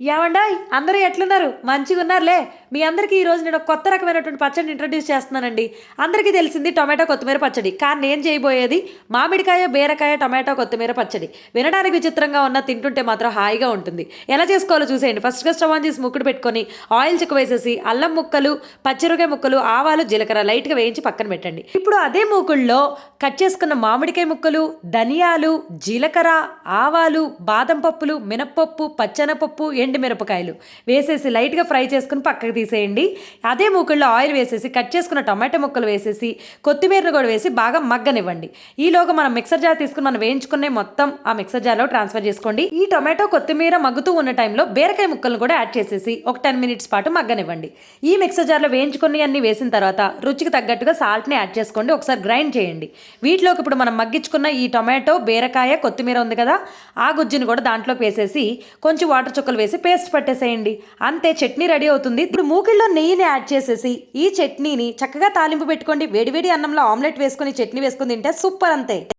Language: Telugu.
ఏమండాయ్? అందరూ ఎట్లున్నారు? మంచిగా ఉన్నారులే మీ అందరికీ ఈరోజు నేను కొత్త రకమైనటువంటి పచ్చడిని ఇంట్రడ్యూస్ చేస్తున్నానండి. అందరికీ తెలిసింది టొమాటో కొత్తిమీర పచ్చడి. కానీ నేను చేయబోయేది మామిడికాయ బీరకాయ టొమాటో కొత్తిమీర పచ్చడి. వినడానికి విచిత్రంగా ఉన్న తింటుంటే మాత్రం హాయిగా ఉంటుంది. ఎలా చేసుకోవాలో చూసేయండి. ఫస్ట్గా స్టవ్ ఆన్ చేసి ముక్కుడు పెట్టుకొని ఆయిల్ చిక్క వేసేసి అల్లం ముక్కలు పచ్చిరకాయ ముక్కలు ఆవాలు జీలకర్ర లైట్గా వేయించి పక్కన పెట్టండి. ఇప్పుడు అదే మూకుల్లో కట్ చేసుకున్న మామిడికాయ ముక్కలు ధనియాలు జీలకర్ర ఆవాలు బాదం పప్పులు మినప్పప్పు పచ్చెనపప్పు ఎండు మిరపకాయలు వేసేసి లైట్గా ఫ్రై చేసుకుని పక్కకు తీసేయండి. అదే మూకుల్లో ఆయిల్ వేసేసి కట్ చేసుకున్న టమాటో ముక్కలు వేసేసి కొత్తిమీరను కూడా వేసి బాగా మగ్గనివ్వండి. ఈలోగా మనం మిక్సర్ జార్ తీసుకుని మనం వేయించుకునే మొత్తం ఆ మిక్సర్ జార్లో ట్రాన్స్ఫర్ చేసుకోండి. ఈ టొమాటో కొత్తిమీర మగ్గుతూ ఉన్న టైంలో బీరకాయ ముక్కలను కూడా యాడ్ చేసేసి ఒక టెన్ మినిట్స్ పాటు మగ్గనివ్వండి. ఈ మిక్సర్ జార్లో వేయించుకుని అన్ని వేసిన తర్వాత రుచికి తగ్గట్టుగా సాల్ట్ని యాడ్ చేసుకోండి. ఒకసారి గ్రైండ్ చేయండి. వీటిలోకి ఇప్పుడు మనం మగ్గించుకున్న ఈ టొమాటో బీరకాయ కొత్తిమీర ఉంది కదా ఆ గుజ్జుని కూడా దాంట్లోకి వేసేసి కొంచెం వాటర్ చుక్కలు వేసి పేస్ట్ పట్టేసేయండి. అంతే చట్నీ రెడీ అవుతుంది. ఇప్పుడు మూకిల్లో నెయ్యిని యాడ్ చేసేసి ఈ చట్నీని చక్కగా తాలింపు పెట్టుకోండి. వేడివేడి అన్నంలో ఆమ్లెట్ వేసుకొని చట్నీ వేసుకుని తింటే సూపర్ అంతే.